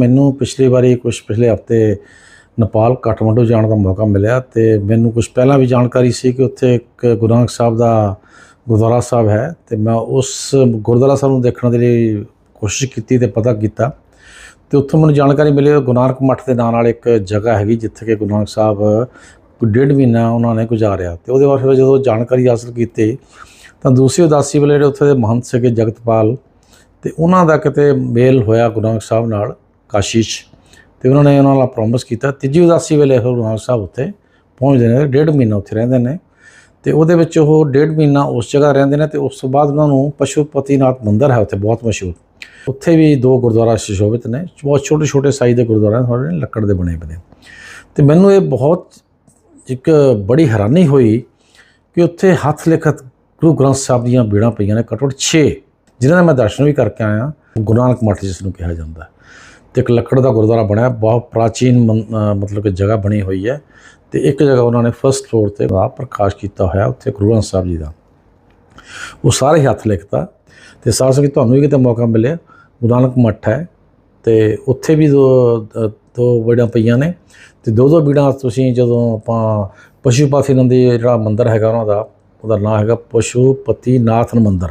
ਮੈਨੂੰ ਪਿਛਲੀ ਵਾਰੀ ਕੁਝ ਪਿਛਲੇ ਹਫ਼ਤੇ ਨੇਪਾਲ, ਕਾਠਮੰਡੂ ਜਾਣ ਦਾ ਮੌਕਾ ਮਿਲਿਆ ਤੇ ਮੈਨੂੰ ਕੁਝ ਪਹਿਲਾਂ ਵੀ ਜਾਣਕਾਰੀ ਸੀ ਕਿ ਉੱਥੇ ਇੱਕ ਗੁਰੂ ਨਾਨਕ ਸਾਹਿਬ ਦਾ ਗੁਰਦੁਆਰਾ ਸਾਹਿਬ ਹੈ ਤੇ ਮੈਂ ਉਸ ਗੁਰਦੁਆਰਾ ਸਾਹਿਬ ਨੂੰ ਦੇਖਣ ਦੇ ਲਈ ਕੋਸ਼ਿਸ਼ ਕੀਤੀ ਤੇ ਪਤਾ ਕੀਤਾ। ਤੇ ਉੱਥੋਂ ਮੈਨੂੰ ਜਾਣਕਾਰੀ ਮਿਲੀ ਕਿ ਗੁਰੂ ਨਾਨਕ ਮੱਠ ਦੇ ਨਾਂ ਨਾਲ ਇੱਕ ਜਗ੍ਹਾ ਹੈਗੀ ਜਿੱਥੇ ਕਿ ਗੁਰੂ ਨਾਨਕ ਸਾਹਿਬ ਕੋਈ ਡੇਢ ਮਹੀਨਾ ਉਹਨਾਂ ਨੇ ਗੁਜ਼ਾਰਿਆ। ਤੇ ਉਹਦੇ ਬਾਅਦ ਫਿਰ ਜਦੋਂ ਜਾਣਕਾਰੀ ਹਾਸਲ ਕੀਤੀ ਤਾਂ ਦੂਸਰੀ ਉਦਾਸੀ ਵੇਲੇ ਜਿਹੜੇ ਉੱਥੇ ਦੇ ਮਹੰਤ ਸੀਗੇ ਜਗਤਪਾਲ ਤੇ ਉਹਨਾਂ ਦਾ ਕਿਤੇ ਮੇਲ ਹੋਇਆ ਗੁਰੂ ਨਾਨਕ ਸਾਹਿਬ ਨਾਲ। ਕਾਸ਼ੀ 'ਚ ਤੇ ਉਹਨਾਂ ਨੇ ਉਹਨਾਂ ਨਾਲ ਪ੍ਰੋਮਿਸ ਕੀਤਾ। ਤੀਜੀ ਉਦਾਸੀ ਵੇਲੇ ਫਿਰ ਗੁਰੂ ਨਾਨਕ ਸਾਹਿਬ ਉੱਥੇ ਪਹੁੰਚਦੇ ਨੇ, ਡੇਢ ਮਹੀਨਾ ਉੱਥੇ ਰਹਿੰਦੇ ਨੇ ਤੇ ਉਹਦੇ ਵਿੱਚ ਉਹ ਡੇਢ ਮਹੀਨਾ ਉਸ ਜਗ੍ਹਾ ਰਹਿੰਦੇ ਨੇ ਤੇ ਉਸ ਤੋਂ ਬਾਅਦ ਉਹਨਾਂ ਨੂੰ ਪਸ਼ੂਪਤੀਨਾਥ ਮੰਦਿਰ ਹੈ ਉੱਥੇ, ਬਹੁਤ ਮਸ਼ਹੂਰ। ਉੱਥੇ ਵੀ ਦੋ ਗੁਰਦੁਆਰਾ ਸੁਸ਼ੋਭਿਤ ਨੇ, ਬਹੁਤ ਛੋਟੇ ਛੋਟੇ ਸਾਈਜ਼ ਦੇ ਗੁਰਦੁਆਰਾ ਨੇ ਥੋੜ੍ਹੇ ਲੱਕੜ ਦੇ ਬਣੇ ਬਣੇ ਤੇ ਮੈਨੂੰ ਇਹ ਬਹੁਤ ਇੱਕ ਬੜੀ ਹੈਰਾਨੀ ਹੋਈ ਕਿ ਉੱਥੇ ਹੱਥ ਲਿਖਤ ਗੁਰੂ ਗ੍ਰੰਥ ਸਾਹਿਬ ਦੀਆਂ ਬੀੜਾਂ ਪਈਆਂ ਨੇ ਘੱਟੋ ਘੱਟ 6 ਜਿਨ੍ਹਾਂ ਦਾ ਮੈਂ ਦਰਸ਼ਨ ਵੀ ਕਰਕੇ ਆਇਆ। ਗੁਰੂ ਨਾਨਕ ਮੱਠ ਜਿਸ ਨੂੰ ਕਿਹਾ ਜਾਂਦਾ। ਤੇ ਇੱਕ ਲੱਕੜ ਦਾ ਗੁਰਦੁਆਰਾ ਬਣਿਆ, ਬਹੁਤ ਪ੍ਰਾਚੀਨ ਮੰ- ਮਤਲਬ ਕਿ ਜਗ੍ਹਾ ਬਣੀ ਹੋਈ ਹੈ ਤੇ ਇੱਕ ਜਗ੍ਹਾ ਉਹਨਾਂ ਨੇ ਫਸਟ ਫਲੋਰ ਤੇ ਦਾ ਪ੍ਰਕਾਸ਼ ਕੀਤਾ ਹੋਇਆ, ਉੱਥੇ ਗੁਰੂ ਗ੍ਰੰਥ ਸਾਹਿਬ ਜੀ ਦਾ। ਉਹ ਸਾਰੇ ਹੀ ਹੱਥ ਲਿਖਤਾ ਤੇ ਸਾਧ ਸੰਗਤ, ਤੁਹਾਨੂੰ ਵੀ ਕਿਤੇ ਮੌਕਾ ਮਿਲੇ ਗੁਰੂ ਨਾਨਕ ਮੱਠ ਹੈ ਤੇ ਉੱਥੇ ਵੀ ਦੋ ਦੋ ਬੀੜਾਂ ਪਈਆਂ ਨੇ ਤੇ ਦੋ ਦੋ ਬੀੜਾਂ ਤੁਸੀਂ ਜਦੋਂ ਆਪਾਂ ਪਸ਼ੂਪਤੀ ਨੰਦੀ ਜਿਹੜਾ ਮੰਦਿਰ ਹੈਗਾ ਉਹਨਾਂ ਦਾ, ਉਹਦਾ ਨਾਮ ਹੈਗਾ ਪਸ਼ੂਪਤੀਨਾਥਨ ਮੰਦਿਰ।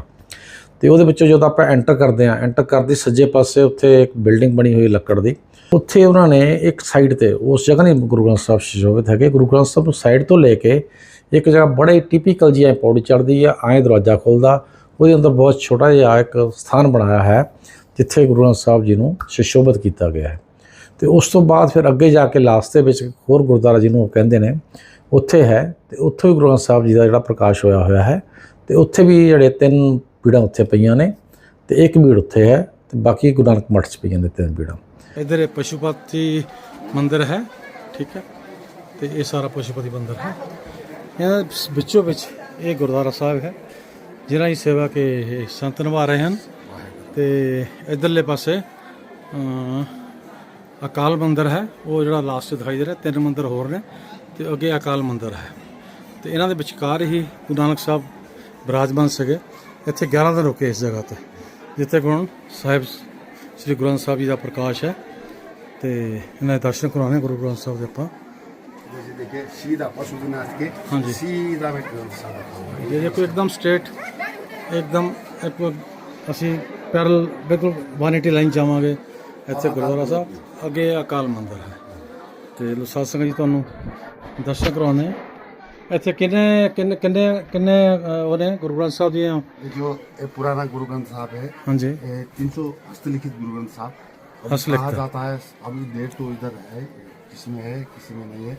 ਤੇ ਉਹਦੇ ਵਿੱਚੋਂ ਜਦੋਂ ਆਪਾਂ ਐਂਟਰ ਕਰਦੇ ਆ ਐਂਟਰ ਕਰਦੇ ਸੱਜੇ ਪਾਸੇ ਉੱਥੇ ਇੱਕ ਬਿਲਡਿੰਗ ਬਣੀ ਹੋਈ ਲੱਕੜ ਦੀ। ਉੱਥੇ ਉਹਨਾਂ ਨੇ ਇੱਕ ਸਾਈਡ ਤੇ, ਉਸ ਜਗ੍ਹਾ ਨਹੀਂ ਗੁਰੂ ਗ੍ਰੰਥ ਸਾਹਿਬ ਸ਼ੋਭਿਤ ਹੈਗੇ, ਗੁਰੂ ਗ੍ਰੰਥ ਸਾਹਿਬ ਨੂੰ ਸਾਈਡ ਤੋਂ ਲੈ ਕੇ ਇੱਕ ਜਗ੍ਹਾ ਬੜੇ ਟਿਪੀਕਲ ਜਿਹੀ ਐਂ ਪੌੜੀ ਚੜਦੀ ਆ, ਐਂ ਦਰਵਾਜ਼ਾ ਖੁੱਲਦਾ, ਉਹਦੇ ਅੰਦਰ ਬਹੁਤ ਛੋਟਾ ਜਿਹਾ ਇੱਕ ਸਥਾਨ ਬਣਾਇਆ ਹੈ, ਜਿੱਥੇ ਗੁਰੂ ਗ੍ਰੰਥ ਸਾਹਿਬ ਜੀ ਨੂੰ ਸੁਸ਼ੋਭਿਤ ਕੀਤਾ ਗਿਆ ਹੈ। ਤੇ ਉਸ ਤੋਂ ਬਾਅਦ ਫਿਰ ਅੱਗੇ ਜਾ ਕੇ ਲਾਸਟ ਦੇ ਵਿੱਚ ਇੱਕ ਹੋਰ ਗੁਰਦੁਆਰਾ ਜਿਹਨੂੰ ਉਹ ਕਹਿੰਦੇ ਨੇ, ਉੱਥੇ ਹੈ, ਤੇ ਉੱਥੇ ਵੀ ਗੁਰੂ ਗ੍ਰੰਥ ਸਾਹਿਬ ਜੀ ਦਾ ਜਿਹੜਾ ਪ੍ਰਕਾਸ਼ ਹੋਇਆ ਹੋਇਆ ਹੈ, ਤੇ ਉੱਥੇ ਵੀ ਜਿਹੜੇ ਤਿੰਨ ਪੀੜਾਂ ਉੱਥੇ ਪਈਆਂ ਨੇ ਤੇ ਇੱਕ ਪੀੜ ਉੱਥੇ ਹੈ ਤੇ ਬਾਕੀ ਗੁਰੂ ਨਾਨਕ ਮੱਠ 'ਚ ਪਈਆਂ ਨੇ ਤਿੰਨ ਪੀੜਾਂ ਇਧਰ ਇਹ ਪਸ਼ੂਪਤੀ ਮੰਦਿਰ ਹੈ, ਠੀਕ ਹੈ, ਤੇ ਇਹ ਸਾਰਾ ਪਸ਼ੂਪਤੀ ਮੰਦਿਰ ਹੈ। ਇਹਨਾਂ ਵਿੱਚੋਂ ਵਿੱਚ ਇਹ ਗੁਰਦੁਆਰਾ ਸਾਹਿਬ ਹੈ ਜਿਹੜਾ ਹੀ ਸੇਵਾ ਕੇ ਸੰਤ ਨਿਭਾ ਰਹੇ ਹਨ। ਤੇ ਇਧਰਲੇ ਪਾਸੇ ਅਕਾਲ ਮੰਦਿਰ ਹੈ, ਉਹ ਜਿਹੜਾ ਲਾਸਟ ਦਿਖਾਈ ਦੇ ਰਿਹਾ, ਤਿੰਨ ਮੰਦਿਰ ਹੋਰ ਨੇ, ਤੇ ਅੱਗੇ ਅਕਾਲ ਮੰਦਿਰ ਹੈ। ਤੇ ਇਹਨਾਂ ਦੇ ਵਿਚਕਾਰ ਹੀ ਗੁਰੂ ਨਾਨਕ ਸਾਹਿਬ ਬਰਾਜਮਾਨ ਸਗੇ। ਇੱਥੇ 11 ਦਿਨ ਰੁਕੇ ਇਸ ਜਗ੍ਹਾ ਤੇ ਜਿੱਥੇ ਗੁਰੂ ਸਾਹਿਬ ਸ੍ਰੀ ਗੁਰੂ ਗ੍ਰੰਥ ਸਾਹਿਬ ਜੀ ਦਾ ਪ੍ਰਕਾਸ਼ ਹੈ ਤੇ ਇਹਨਾਂ ਦੇ ਦਰਸ਼ਨ ਕਰਾਉਣੇ ਗੁਰੂ ਗ੍ਰੰਥ ਸਾਹਿਬ ਦੇ ਆਪਾਂ जैसे देखिए सीधा पशुपतिनाथ के हाँ जी। सीधा में ग्रंथ साहब रखा हुआ है ਇਹ ਦੇਖੋ ਇੱਕਦਮ ਸਟ੍ਰੇਟ ਇੱਕਦਮ ਇੱਕ ਅਸੀਂ ਪੈਰਲ ਬਿਲਕੁਲ ਵਾਨਿਟੀ ਲਾਈਨ ਜਾਵਾਂਗੇ ਇੱਥੇ ਗੁਰਦੁਆਰਾ ਸਾਹਿਬ ਅੱਗੇ ਅਕਾਲ ਮੰਦਿਰ ਹੈ ਤੇ ਲੋ ਸਾਧ ਸੰਗਤ ਜੀ ਤੁਹਾਨੂੰ ਦਰਸ਼ਨ ਕਰਾਉਣੇ ਇੱਥੇ ਕਿੰਨੇ ਕਿੰਨੇ ਕਿੰਨੇ ਕਿੰਨੇ ਅ, ਉਹ ਨੇ ਗੁਰੂ ਗ੍ਰੰਥ ਸਾਹਿਬ ਦੀਆਂ ये जो ये पुराना गुरु ग्रंथ साहब है ਹਾਂਜੀ ये तीन सौ हस्तलिखित गुरु ग्रंथ साहब अब हस्तलिखित। कहा जाता है अभी डेट तो इधर है किसी में है किसी में नहीं है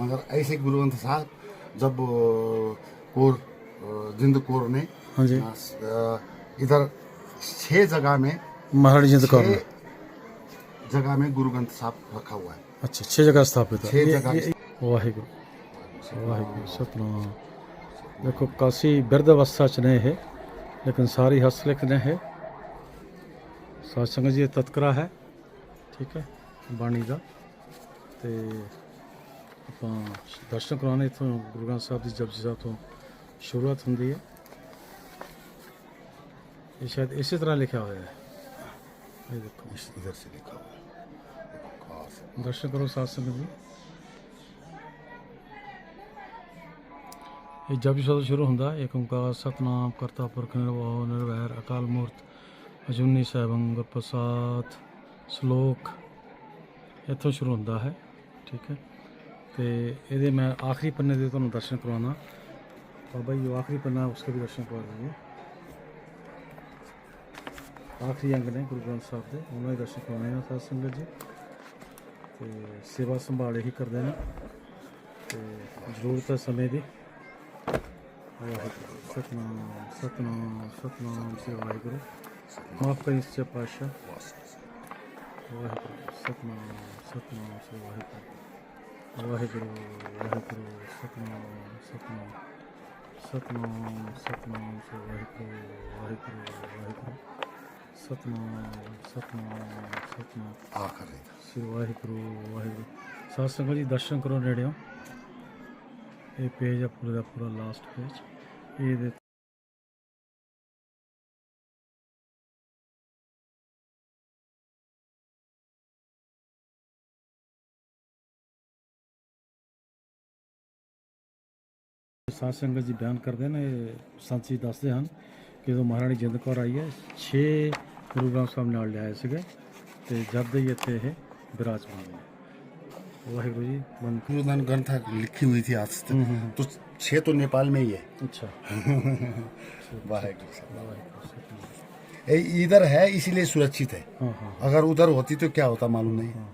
मगर ऐसे गुरु ग्रंथ साहब जब अ, कोर अ, जिंद कोर ने ਹਾਂਜੀ अ, इधर छह जगह में ਮਹਾਰਾਣੀ ਜਿੰਦ ਕੌਰ ਨੇ छह जगह में गुरु ग्रंथ साहब रखा हुआ है ਅੱਛਾ 6 ਜਗ੍ਹਾ ਸਥਾਪਿਤ ਹੈ छह ਇਹ- जगह ਇਹ- ਵਾਹਿਗੁਰੂ ਵਾਹਿਗੁਰੂ ਸਤਨਾਮ। ਦੇਖੋ ਕਾਸੀ ਬਿਰਧ ਅਵਸਥਾ ਚ ਨੇ ਇਹ ਲੇਕਿਨ ਸਾਰੀ ਹਸਲਿਕ ਨੇ ਹੈ ਸਾਧ ਸੰਗਤ ਜੀ ਤਤਕਰਾ ਹੈ ਠੀਕ ਹੈ ਬਾਣੀ ਦਾ। ਤੇ ਆਪਾਂ ਦਰਸ਼ਨ ਕਰਾਉਣੇ ਤੋਂ ਗੁਰੂ ਗ੍ਰੰਥ ਸਾਹਿਬ ਦੀ ਜਪਜੀ ਸਾਹਿਬ ਤੋਂ ਸ਼ੁਰੂਆਤ ਹੁੰਦੀ ਹੈ। ਇਹ ਸ਼ਾਇਦ ਇਸੇ ਤਰ੍ਹਾਂ ਲਿਖਿਆ ਹੋਇਆ ਹੈ। ਇਹ ਦੇਖੋ। ਇਸ ਇਧਰ ਸੇ ਲਿਖਾ ਹੋਇਆ ਦਰਸ਼ਨ ਕਰੋ ਸਾਧ ਸੰਗਤ ਜੀ। ਇਹ ਜਪਜੀ ਸਾਹਿਬ ਸ਼ੁਰੂ ਹੁੰਦਾ। ਏਕ ਓੰਕਾਰ, ਸਤਨਾਮ ਕਰਤਾ ਪੁਰਖ ਨਿਰਭਉ ਨਿਰਵੈਰ, ਅਕਾਲ ਮੂਰਤ, ਅਜੂਨੀ ਸੈਭੰ ਗੁਰ ਪ੍ਰਸਾਦ, ਸ਼ਲੋਕ ਇੱਥੋਂ ਸ਼ੁਰੂ ਹੁੰਦਾ ਹੈ। ਠੀਕ ਹੈ। ਤੇ ਇਹਦੇ ਮੈਂ ਆਖਰੀ ਪੰਨੇ ਦੇ ਤੁਹਾਨੂੰ ਦਰਸ਼ਨ ਕਰਵਾਉਣਾ। ਬਾਬਾ ਜੀ ਜੋ ਆਖਰੀ ਪੰਨਾ ਉਸਕੇ ਵੀ ਦਰਸ਼ਨ ਕਰਵਾ ਦीजिए ਆਖਰੀ ਅੰਗ ਨੇ ਗੁਰੂ ਗ੍ਰੰਥ ਸਾਹਿਬ ਦੇ, ਉਹਨਾਂ ਦੇ ਦਰਸ਼ਨ ਕਰਵਾਉਣੇ ਨੇ ਸਾਧ ਸੰਗਤ ਜੀ। ਤੇ ਸੇਵਾ ਸੰਭਾਲ ਹੀ ਕਰਦੇ ਨੇ। ਤੇ ਜ਼ਰੂਰਤ ਹੈ ਸਮੇਂ ਦੀ। ਸਤਨਾਮ ਸਤਨਾਮ ਸਤਨਾਮ ਸੇ ਵਾਹਿਗੁਰੂ ਮਾਫ ਕਰੀ ਸੇ ਪਾਸ਼ਾ ਵਾਹਿਗੁਰੂ ਸਤਨਾਮ ਸਤਨਾਮ ਸੇ ਵਾਹਿਗੁਰੂ ਵਾਹਿਗੁਰੂ ਵਾਹਿਗੁਰੂ ਸਤਨਾਮ ਸਤਨਾਮ ਸਤਨਾਮ ਸਤਨਾਮ ਸੇ ਵਾਹਿਗੁਰੂ ਵਾਹਿਗੁਰੂ ਵਾਹਿਗੁਰੂ ਸਤਨਾਮ ਸਤਨਾਮ ਸਤਨਾਮ ਆਖਰੇ ਵਾਹਿਗੁਰੂ ਵਾਹਿਗੁਰੂ ਸਾਧ ਜੀ ਦਰਸ਼ਨ ਕਰੋ ਨੇੜਿਓ ये पेज है पूरा पूरा लास्ट पेज ये देख साध संगत जी बयान करते हैं संत जी ਦੱਸਦੇ ਹਨ ਕਿ ਜਦੋਂ ਮਹਾਰਾਣੀ ਜਿੰਦ ਕੌਰ ਆਈ ਹੈ 6 ਗੁਰੂ ਗ੍ਰੰਥ ਸਾਹਿਬ ਨਾਲ ਲਿਆਏ ਸੀਗੇ ਤੇ ਜਦ ਦੇ ਇੱਥੇ ਇਹ ਬਿਰਾਜਮਾਨ ਨੇ ਵਾਹਿਗੁਰੂ ਜੀ ਮਨ गुरुदान ग्रंथ लिखी हुई थी आज तक तो छह तो नेपाल में ही है ਅੱਛਾ वाहेगुरु साहब। ये इधर है इसीलिए सुरक्षित है ਹਾਂ ਹਾਂ अगर उधर होती तो क्या होता मालूम नहीं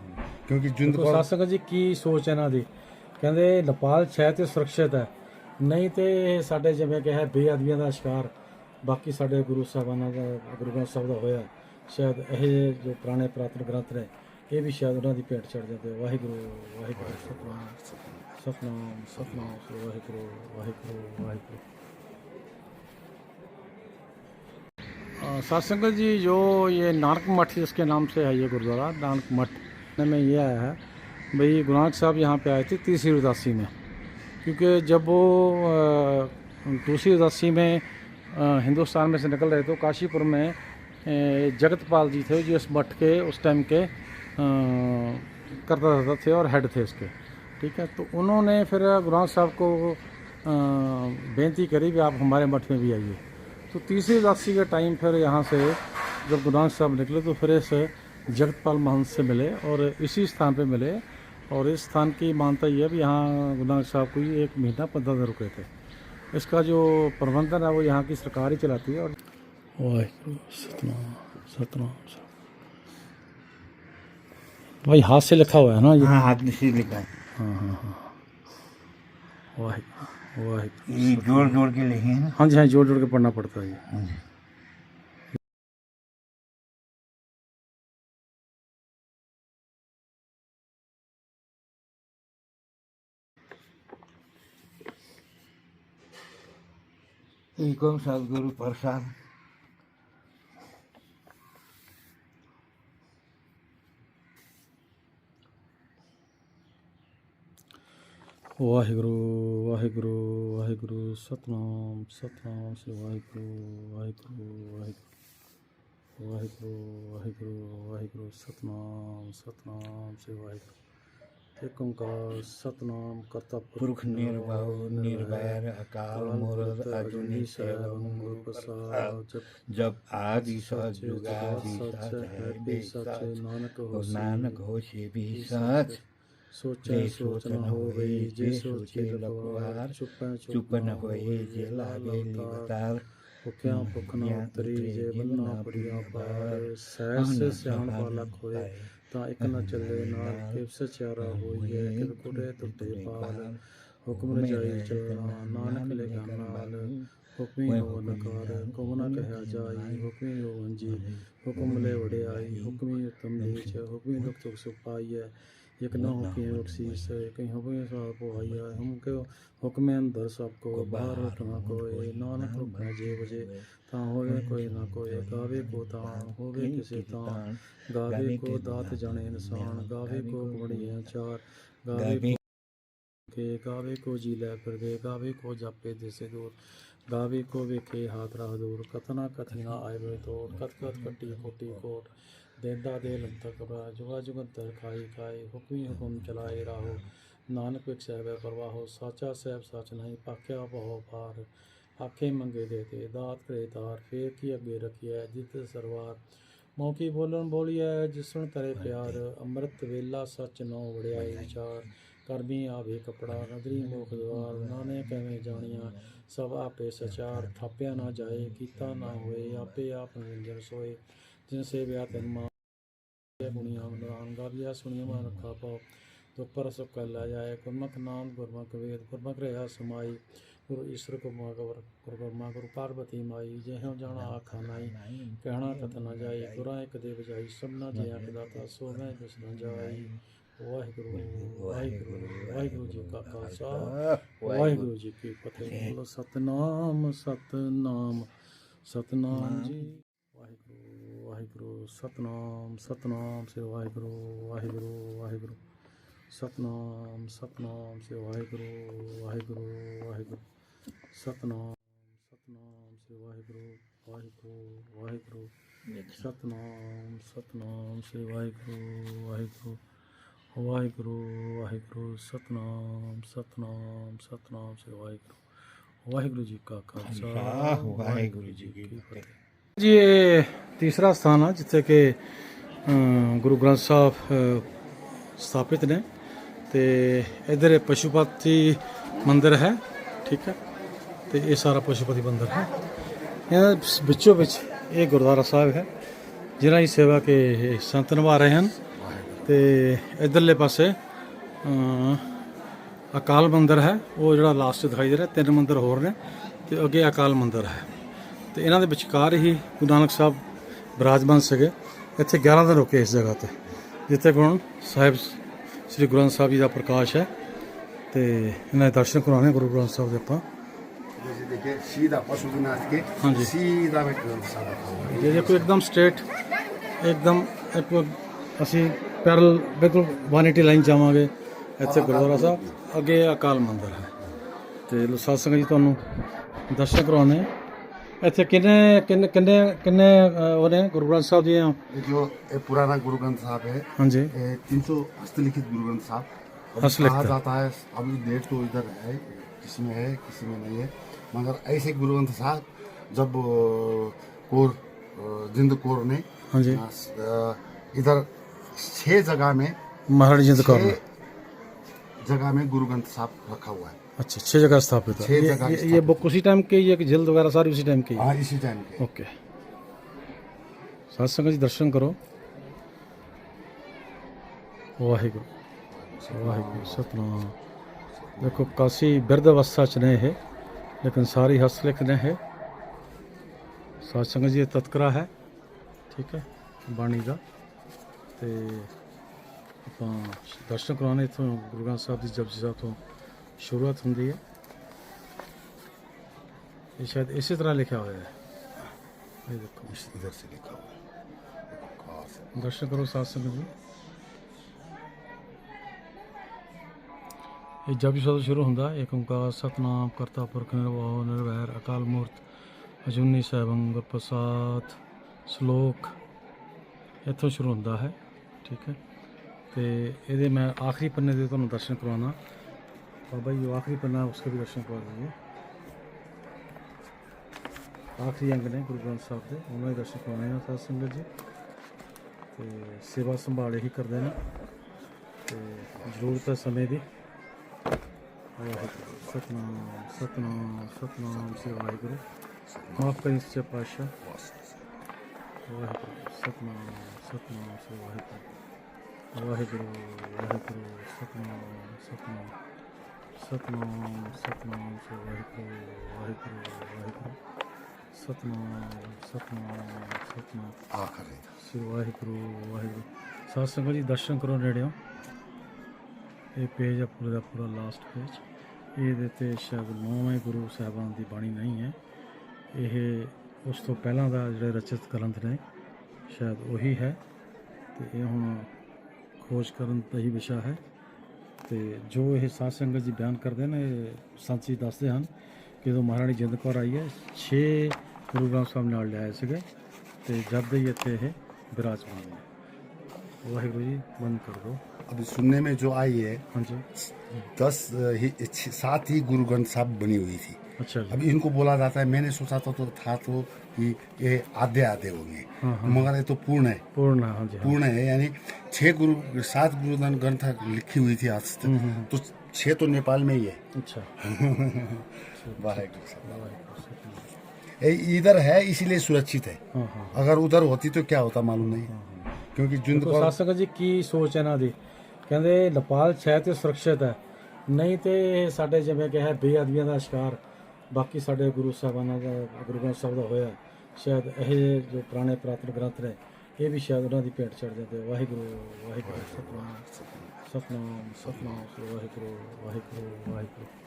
क्योंकि जिंद ਦੇਖੋ ਸਾਧ ਸੰਗਤ ਜੀ ਕੀ ਸੋਚ ਹੈ ਇਹਨਾਂ ਦੀ ਕਹਿੰਦੇ ਨੇਪਾਲ ਸ਼ਾਇਦ ਤੇ ਸੁਰੱਖਿਅਤ ਹੈ ਨਹੀਂ ਤੇ ਇਹ ਸਾਡੇ ਜਿਵੇਂ ਕਿ ਹੈ ਬੇਅਦਬੀਆਂ ਦਾ ਸ਼ਿਕਾਰ ਬਾਕੀ ਸਾਡੇ ਗੁਰੂ ਸਾਹਿਬਾਨਾਂ ਦਾ ਗੁਰੂ ਗ੍ਰੰਥ ਸਾਹਿਬ ਦਾ ਹੋਇਆ ਸ਼ਾਇਦ ਇਹ ਜੋ ਪੁਰਾਣੇ ਪ੍ਰਾਤਨ ਗ੍ਰੰਥ ਨੇ ਇਹ ਵੀ ਸ਼ਾਇਦ ਉਹਨਾਂ ਦੀ ਭੇਟ ਚੜ ਜਾਂਦੇ ਵਾਹਿਗੁਰੂ ਵਾਹਿਗੁਰੂ ਸਤਨਾਮ ਸਤਨਾਮ ਸਤਨਾਮ ਸ੍ਰੀ ਵਾਹਿਗੁਰੂ ਵਾਹਿਗੁਰੂ ਵਾਹਿਗੁਰੂ अ, सत्संग जी जो ये नानक मठ जिसके नाम से है ये गुरुद्वारा नानक मठ में ये आया है भाई गुरु नानक साहब यहाँ पे आए थे तीसरी उदासी में क्योंकि जब वो अ, दूसरी उदासी में अ, हिंदुस्तान में से निकल रहे थे तो काशीपुर में अ, जगतपाल जी थे जो इस मठ के उस टाइम के अ, करता रहता थे और हेड थे इसके। ठीक है तो उन्होंने फिर गुरु साहब को बेनती करी कि आप हमारे मठ में भी आइए। तो तीसरी उदासी के टाइम फिर यहाँ से जब गुरु साहब निकले तो फिर इस जगतपाल महंत से मिले और इसी स्थान पे मिले और इस स्थान की मानता ये है भी यहाँ गुरु साहब को ही एक महीना पंद्रह दिन रुके थे। इसका जो प्रबंधन है वो यहाँ की सरकार ही चलाती है और वाहिगुरु सतनाम सतनाम। भाई हाथ से लिखा हुआ है ना ये? हाँ हाथ से लिखा है। हाँ हाँ हाँ। वाहिगुरु ये जोड़ जोड़ के लिखे हैं हाँ जी हाँ जोड़ जोड़ के पढ़ना पड़ता है ये। हाँ जी। एकम सदगुरु प्रसाद। ਵਾਹਿਗੁਰੂ ਵਾਹਿਗੁਰੂ ਵਾਹਿਗੁਰੂ ਸਤਨਾਮ ਸਤਨਾਮ ਸ੍ਰੀ ਵਾਹਿਗੁਰੂ ਵਾਹਿਗੁਰੂ ਵਾਹਿਗੁਰੂ ਵਾਹਿਗੁਰੂ ਵਾਹਿਗੁਰੂ ਵਾਹਿਗੁਰੂ ਸਤਨਾਮ ਸਤਨਾਮ ਸ੍ਰੀ ਵਾਹਿਗੁਰੂ। ਏਕ ਓੰਕਾਰ ਸਤਨਾਮ ਕਰਤਾ ਪੁਰਖ ਨਿਰਭਉ ਨਿਰਵੈਰ ਅਕਾਲ ਮੂਰਤ ਅਜੂਨੀ ਸੈਭੰ ਗੁਰ ਪ੍ਰਸਾਦ। ਜਬ ਆਦਿ ਸਤ ਜੁਗਾਦਿ ਸਤ ਹੈ ਬੇ ਸਚ ਨਾਨਕ ਹੋਸੀ। ਨਾਨਕ ਹੋਸੀ ਵੀ ਸਚ। ਸੋਚੈ ਸੋਚ ਨ ਹੋਵੇ ਜੇ ਸੋਚੇ ਲਖਵਾਰ ਚੁੱਪੈ ਚੁੱਪ ਨ ਹੋਏ ਜੇ ਲਾਵੇ ਲਿਵਤਾਰ ਭੁਖਿਆ ਭੁਖ ਨ ਉਤਰੀ ਜੇ ਬੰਨਾ ਪੜਿਆ ਪਾਰ ਸਹਿਸ ਸਿਆਣ ਬਾਲਕ ਹੋਏ ਤਾਂ ਇੱਕ ਨ ਚੱਲੇ ਨਾਲ ਕਿਵਸ ਚਾਰਾ ਹੋਈਏ ਕਿ ਕੁੜੇ ਤੁਟੇ ਪਾਲ। ਹੁਕਮ ਰਜਾਈ ਚਲਣਾ ਨਾਨਕ ਲੇਖਾ ਨਾਲ ਹੁਕਮੀ ਹੋ ਨਕਾਰ ਕੋ ਨਾ ਕਹਿਆ ਜਾਈ ਹੁਕਮੀ ਹੋ ਅੰਜੀ। ਹੁਕਮ ਲੈ ਵੜਿਆਈ ਹੁਕਮੀ ਉਤਮ ਦੇਚ ਹੁਕਮੀ ਦੁਖ ਸੁਖ ਪਾਈਐ। ਸੁਖ ਪਾਈਐ ਇਕ ਨਾ ਹੁਕਮੀ ਬਖਸ਼ੀਸ ਕਈ ਹੁਕਮੀ ਸਾਹ ਪਵਾਈਐ ਹਮ ਕੇ ਹੁਕਮੇ ਅੰਦਰ ਸਭ ਕੋ ਬਾਹਰ ਹੁਕਮਾ ਕੋਏ ਨਾਨਕ ਹੁਕਮ ਜੇ ਵਜੇ। ਤਾਂ ਹੋਵੇ ਕੋਈ ਨਾ ਕੋਈ ਗਾਵੇ ਕੋ ਤਾਂ ਹੋਵੇ ਕਿਸੇ ਤਾਂ। ਗਾਵੇ ਕੋ ਦਾਤ ਜਾਣੇ ਇਨਸਾਨ ਗਾਵੇ ਕੋ ਬੜੀਆਂ ਚਾਰ ਗਾਵੇ ਕੇ ਗਾਵੇ ਕੋ ਜੀ ਲੈ ਫਿਰ ਗਏ ਗਾਵੇ ਕੋ ਜਾਪੇ ਦਿਸੇ ਦੂਰ। ਗਾਵੇ ਕੋ ਵੇਖੇ ਹਾਥ ਰਾਹ ਦੂਰ, ਕਥਨਾ ਕਥਨਾ ਆਏ ਵੇ ਤੋੜ ਕਤ ਕਤ ਕੱਟੀ ਕੋਟੀ ਕੋਟ, ਦੇਦਾ ਦੇ ਲੰਤਰ ਕਬਾ ਜੁਗਾ ਜੁਗੰਤਰ ਖਾਈ ਖਾਈ, ਹੁਕਮੀ ਹੁਕਮ ਚਲਾਏ ਰਾਹੋ, ਨਾਨਕ ਵਿਖ ਸਹਿਬੈ ਪਰਵਾਹੋ, ਸਾਚਾ ਸਹਿਬ ਸੱਚ ਨਹੀਂ ਪਾਕਿਆ ਬਹੁ ਪਾਰ ਆਖੇ ਮੰਗੇ ਦੇ ਤੇ ਦਾਤ ਕਰੇ ਤਾਰ, ਫੇਰ ਕੀ ਅੱਗੇ ਰਖਿਐ ਜਿਤ ਸਰਵਾਰ ਮੌਕੀ ਬੋਲਣ ਬੋਲੀਐ ਜਿਸਣ ਤਰੇ ਪਿਆਰ, ਅੰਮ੍ਰਿਤ ਵੇਲਾ ਸਚ ਨੋ ਵੜਿਆਈ ਵਿਚਾਰ ਕਰਮੀ ਆਵੇ ਕਪੜਾ ਨਦਰੀ ਮੋਖ ਦਵਾਰ, ਨਾਨੇ ਕਿਵੇਂ ਜਾਣੀਆਂ, ਸਭ ਆਪੇ ਸਚਾਰ, ਥਾਪਿਆ ਨਾ ਜਾਏ, ਕੀਤਾ ਨਾ ਹੋਏ, ਆਪੇ ਆਪ ਨਿਰੰਜਨ ਸੋਏ। ਜਿਨ ਸੇ ਵਿਆ ਤਨ ਮਾ ਗੁਣੀਆਂ ਮਨਾਨ ਗਾਵਿਆ ਸੁਣੀਆਂ ਮਨ ਰੱਖਾ ਪਾਉ ਦੁਖ ਪਰ ਸੁਖ ਕਲ ਲਾ ਜਾਏ ਗੁਰਮੁਖ ਨਾਮ, ਗੁਰਮੁਖ ਵੇਦ, ਗੁਰਮੁਖ ਰਹਾ ਸਮਾਈ। ਗੁਰੂ ਈਸ਼ਰ ਕੋ ਮਾਗਵਰ ਗੁਰੂ ਗੁਰੂ ਪਾਰਵਤੀ ਮਾਈ। ਜਿਹੋ ਜਾਣਾ ਆਖਾ ਨਾਈ, ਕਹਿਣਾ ਕਤ ਨਾ ਜਾਈ, ਗੁਰਾਂ ਇੱਕ ਦੇ ਬਜਾਈ ਸਭਨਾ ਜਿਆ ਕਿ ਦਾਤਾ ਸੋ ਮੈਂ ਜਿਸ ਨਾ ਜਾਈ। ਵਾਹਿਗੁਰੂ ਵਾਹਿਗੁਰੂ ਵਾਹਿਗੁਰੂ ਜੀ ਕਾ ਖਾਲਸਾ। ਵਾਹਿਗੁਰੂ ਜੀ ਕੀ ਫਤਿਹ। ਬੋਲੋ ਸਤਨਾਮ ਸਤਨਾਮ ਸਤਨਾਮ ਜੀ। ਵਾਹਿਗੁਰੂ ਵਾਹਿਗੁਰੂ ਸਤਨਾਮ ਸਤਨਾਮ ਸ੍ਰੀ ਵਾਹਿਗੁਰੂ ਵਾਹਿਗੁਰੂ ਵਾਹਿਗੁਰੂ। ਸਤਨਾਮ ਸਤਨਾਮ ਸ੍ਰੀ ਵਾਹਿਗੁਰੂ ਵਾਹਿਗੁਰੂ ਵਾਹਿਗੁਰੂ। ਸਤਨਾਮ ਸਤਨਾਮ ਸ੍ਰੀ ਵਾਹਿਗੁਰੂ ਵਾਹਿਗੁਰੂ ਵਾਹਿਗੁਰੂ। ਸਤਨਾਮ ਸਤਨਾਮ ਸ੍ਰੀ ਵਾਹਿਗੁਰੂ ਵਾਹਿਗੁਰੂ। ਵਾਹਿਗੁਰੂ ਵਾਹਿਗੁਰੂ, ਸਤਨਾਮ ਸਤਨਾਮ ਸਤਨਾਮ ਸ੍ਰੀ ਵਾਹਿਗੁਰੂ। ਵਾਹਿਗੁਰੂ ਜੀ ਕਾ ਖਾਲਸਾ, ਵਾਹਿਗੁਰੂ ਜੀ ਕੀ ਫਤਿਹ। ਜੀ, ਇਹ ਤੀਸਰਾ ਸਥਾਨ ਆ, ਜਿੱਥੇ ਕਿ ਗੁਰੂ ਗ੍ਰੰਥ ਸਾਹਿਬ ਸਥਾਪਿਤ ਨੇ। ਤੇ ਇਧਰ ਇਹ ਪਸ਼ੂਪਤੀ ਮੰਦਿਰ ਹੈ, ਠੀਕ ਹੈ? ਤੇ ਇਹ ਸਾਰਾ ਪਸ਼ੂਪਤੀ ਮੰਦਿਰ ਹੈ। ਇਹਨਾਂ ਵਿੱਚੋਂ ਵਿੱਚ ਇਹ ਗੁਰਦੁਆਰਾ ਸਾਹਿਬ ਹੈ ਜਿਹਨਾਂ ਦੀ ਸੇਵਾ ਕੇ ਸੰਤ ਨਿਭਾ ਰਹੇ ਹਨ। ਤੇ ਇਧਰਲੇ ਪਾਸੇ ਅਕਾਲ ਮੰਦਰ ਹੈ। ਉਹ ਜਿਹੜਾ ਲਾਸਟ ਦਿਖਾਈ ਦੇ ਰਿਹਾ ਤਿੰਨ ਮੰਦਰ ਹੋਰ ਨੇ ਤੇ ਅੱਗੇ ਅਕਾਲ ਮੰਦਰ ਹੈ। ਤੇ ਇਹਨਾਂ ਦੇ ਵਿਚਕਾਰ ਹੀ ਗੁਰੂ ਨਾਨਕ ਸਾਹਿਬ ਬਰਾਜਮਾਨ ਸੀਗੇ। ਇੱਥੇ 11 ਦਿਨ ਰੁਕੇ ਇਸ ਜਗ੍ਹਾ ਤੇ ਜਿੱਥੇ ਗੁਰੂ ਸਾਹਿਬ ਸ੍ਰੀ ਗੁਰੂ ਸਾਹਿਬ ਜੀ ਦਾ ਪ੍ਰਕਾਸ਼ ਹੈ ਤੇ ਇਹਨਾਂ ਦੇ ਦਰਸ਼ਨ ਕਰਾਉਣੇ ਗੁਰੂ ਗ੍ਰੰਥ ਸਾਹਿਬ ਦੇ ਆਪਾਂ। ਜੀ ਦੇਖੇ ਸਿੱਧਾ ਪਸ਼ੂ ਦੀ ਨਾਥ ਕੇ ਹਾਂਜੀ। ਸਿੱਧਾ ਗੁਰੂ ਗ੍ਰੰਥ ਜੇ ਦੇਖੋ ਇੱਕਦਮ ਸਟ੍ਰੇਟ ਇੱਕਦਮ ਅਸੀਂ ਪੈਰਲ ਬਿਲਕੁਲ 180 ਲਾਈਨ ਜਾਵਾਂਗੇ ਇੱਥੇ ਗੁਰਦੁਆਰਾ ਸਾਹਿਬ ਅੱਗੇ ਅਕਾਲ ਮੰਦਿਰ ਹੈ ਤੇ ਲੋ ਸਾਧ ਸੰਗਤ ਜੀ ਤੁਹਾਨੂੰ ਦਰਸ਼ਨ ਕਰਾਉਣੇ ਇੱਥੇ ਕਿੰਨੇ ਕਿੰਨੇ ਕਿੰਨੇ ਕਿੰਨੇ ਅ, ਉਹ ਨੇ ਗੁਰੂ ਗ੍ਰੰਥ ਸਾਹਿਬ ਦੀਆਂ ये जो ये पुराना गुरु ग्रंथ साहब है ਹਾਂਜੀ तीन सौ हस्तलिखित गुरु ग्रंथ साहब अभी हस्तलिखित। कहा जाता है अभी डेट तो इधर है किसी में है किसी में नहीं है मगर ऐसे गुरु ग्रंथ साहब जब अ, कोर अ, जिंद कोर ने ਹਾਂਜੀ अ, इधर छह जगह में ਮਹਾਰਾਣੀ ਜਿੰਦ ਕੌਰ ਨੇ छह जगह में गुरु ग्रंथ साहब रखा हुआ है अच्छा छह जगह स्थापित है छह ये, जगह ये, ये बुक उसी टाइम की है कि जल्द वगैरह सारी उसी टाइम की है हाँ इसी टाइम के ओके सात संगत जी दर्शन करो ਵਾਹਿਗੁਰੂ ਵਾਹਿਗੁਰੂ ਸਤਨਾਮ ਦੇਖੋ ਕਾਸੀ ਬਿਰਧ ਅਵਸਥਾ ਚ ਨੇ ਇਹ ਲੇਕਿਨ ਸਾਰੀ ਹਸਤਲਿਖ ਨੇ ਇਹ ਸਾਧ ਸੰਗਤ ਜੀ ਇਹ ਤਤਕਰਾ ਹੈ ਠੀਕ ਹੈ ਬਾਣੀ ਦਾ ਤੇ ਆਪਾਂ ਦਰਸ਼ਨ ਕਰਾਉਣੇ ਇਥੋਂ ਗੁਰੂ ਗ੍ਰੰਥ ਸਾਹਿਬ ਦੀ ਜਪਜੀ ਸਾਹਿਬ ਤੋਂ ਸ਼ੁਰੂਆਤ ਹੁੰਦੀ ਹੈ। ਇਹ ਸ਼ਾਇਦ ਇਸੇ ਤਰ੍ਹਾਂ ਲਿਖਿਆ ਹੋਇਆ ਹੈ। ਇਹ ਦੇਖੋ। ਇਸ ਤਰ੍ਹਾਂ ਸੇ ਲਿਖਾ ਹੋਇਆ ਹੈ। ਦਰਸ਼ਨ ਕਰੋ ਸਾਧ ਸੰਗਤ ਜੀ। ਇਹ ਜਪਜੀ ਸਾਹਿਬ ਸ਼ੁਰੂ ਹੁੰਦਾ ਏਕ ਓੰਕਾਰ ਸਤਨਾਮ ਕਰਤਾ ਪੁਰਖ ਨਿਰਭਉ ਨਿਰਵੈਰ ਅਕਾਲ ਮੂਰਤ ਅਜੂਨੀ ਸਾਹਿਬੰ ਪ੍ਰਸਾਦ ਸ਼ਲੋਕ। ਇੱਥੋਂ ਸ਼ੁਰੂ ਹੁੰਦਾ ਹੈ। ਠੀਕ ਹੈ। ਤੇ ਇਹਦੇ ਮੈਂ ਆਖਰੀ ਪੰਨੇ ਦੇ ਤੁਹਾਨੂੰ ਦਰਸ਼ਨ ਕਰਵਾਉਣਾ ਬਾਬਾ ਜੀ ਆਖਰੀ ਪੰਨਾ ਉਸਕੇ ਵੀ ਦਰਸ਼ਨ ਕਰਵਾ ਦीजिए ਆਖਰੀ ਅੰਗ ਨੇ ਗੁਰੂ ਗ੍ਰੰਥ ਸਾਹਿਬ ਦੇ, ਉਹਨਾਂ ਦੇ ਦਰਸ਼ਨ ਕਰਵਾਉਣੇ ਨੇ ਸਾਧ ਸੰਗਤ ਜੀ। ਤੇ ਸੇਵਾ ਸੰਭਾਲ ਹੀ ਕਰਦੇ ਨੇ। ਤੇ ਜ਼ਰੂਰਤ ਹੈ ਸਮੇਂ ਦੀ। ਸਤਨਾਮ ਸਤਨਾਮ ਸਤਨਾਮ ਸ੍ਰੀ ਵਾਹਿਗੁਰੂ। ਮਾਫ ਕਰੀ ਸੱਚੇ ਪਾਤਸ਼ਾਹ। ਵਾਹਿਗੁਰੂ ਸਤਨਾਮ ਸਤਨਾਮ ਸ੍ਰੀ ਵਾਹਿਗੁਰੂ ਵਾਹਿਗੁਰੂ ਵਾਹਿਗੁਰੂ ਸਤਨਾਮ ਸਤਨਾਮ ਸਤਨਾਮ ਸਤਨਾਮ ਸ੍ਰੀ ਵਾਹਿਗੁਰੂ ਵਾਹਿਗੁਰੂ ਵਾਹਿਗੁਰੂ ਸਤਨਾਮ ਸਤਨਾਮ ਸਤਨਾਮ ਆਖਰੇ ਸ੍ਰੀ ਵਾਹਿਗੁਰੂ ਵਾਹਿਗੁਰੂ ਸਾਧ ਸੰਗਤ ਜੀ ਦਰਸ਼ਨ ਕਰੋ ਨੇੜਿਓ ਇਹ ਪੇਜ ਆ ਪੂਰਾ ਦਾ ਪੂਰਾ ਲਾਸਟ ਪੇਜ ਇਹਦੇ ਤੇ ਸ਼ਾਇਦ ਨੌਵੇਂ ਗੁਰੂ ਸਾਹਿਬਾਨ ਦੀ ਬਾਣੀ ਨਹੀਂ ਹੈ ਇਹ ਉਸ ਤੋਂ ਪਹਿਲਾਂ ਦਾ ਜਿਹੜੇ ਰਚਿਤ ਗ੍ਰੰਥ ਨੇ ਸ਼ਾਇਦ ਉਹੀ ਹੈ ਤੇ ਇਹ ਹੁਣ ਖੋਜ ਕਰਨ ਦਾ ਹੀ ਵਿਸ਼ਾ ਹੈ ਤੇ ਜੋ ਇਹ ਸਾਧ ਸੰਗਤ ਜੀ ਬਿਆਨ ਕਰਦੇ ਨੇ ਇਹ ਸੰਤ ਜੀ ਦੱਸਦੇ ਹਨ ਕਿ ਜਦੋਂ ਮਹਾਰਾਣੀ ਜਿੰਦ ਕੌਰ ਆਈ ਹੈ 6 ਗੁਰੂ ਗ੍ਰੰਥ ਸਾਹਿਬ ਨਾਲ ਲਿਆਏ ਸੀਗੇ ਤੇ ਜਦ ਦੇ ਹੀ ਇੱਥੇ ਇਹ ਬਿਰਾਜਮਾਨ ਨੇ ਵਾਹਿਗੁਰੂ ਜੀ ਬੰਦ ਕਰ ਦਿਓ अभी सुनने में जो आई है ਹਾਂਜੀ दस अ, ही छ- सात ही गुरु ग्रंथ साहब बनी हुई थी ਅੱਛਾ ਜੀ अभी इनको बोला जाता है मैंने सोचा था तो था तो कि ये आधे आधे होंगे मगर ये तो पूर्ण है ਪੂਰਨ ਹੈ, ਹਾਂਜੀ ਹਾਂ। पूर्ण है यानी छह गुरु सात गुरु ग्रंथ लिखी हुई थी आज तक तो छह तो नेपाल में ही है ਅੱਛਾ वाहेगुरु साहब। ये इधर है इसीलिए सुरक्षित है ਹਾਂ ਹਾਂ अगर उधर होती तो क्या होता मालूम नहीं क्योंकि जुंद ਦੇਖੋ को ਸਾਧ ਸੰਗਤ ਜੀ ਕੀ ਸੋਚ ਹੈ ਇਹਨਾਂ ਦੀ ਕਹਿੰਦੇ ਨੇਪਾਲ ਸ਼ਾਇਦ ਤੇ ਸੁਰੱਖਿਅਤ ਹੈ ਨਹੀਂ ਤੇ ਇਹ ਸਾਡੇ ਜਿਵੇਂ ਕਿ ਹੈ ਬੇਅਦਬੀਆਂ ਦਾ ਸ਼ਿਕਾਰ ਬਾਕੀ ਸਾਡੇ ਗੁਰੂ ਸਾਹਿਬਾਨਾਂ ਦਾ, ਗੁਰੂ ਗ੍ਰੰਥ ਸਾਹਿਬ ਦਾ ਹੋਇਆ, ਸ਼ਾਇਦ ਇਹ ਜਿਹੇ ਜੋ ਪੁਰਾਣੇ ਪ੍ਰਾਤਨ ਗ੍ਰੰਥ ਨੇ, ਇਹ ਵੀ ਸ਼ਾਇਦ ਉਹਨਾਂ ਦੀ ਭੇਟ ਚੜ ਜਾਂਦੇ ਵਾਹਿਗੁਰੂ ਵਾਹਿਗੁਰੂ, ਸਤਨਾਮ ਸਤਨਾਮ ਸਤਨਾਮ ਵਾਹਿਗੁਰੂ ਵਾਹਿਗੁਰੂ ਵਾਹਿਗੁਰੂ।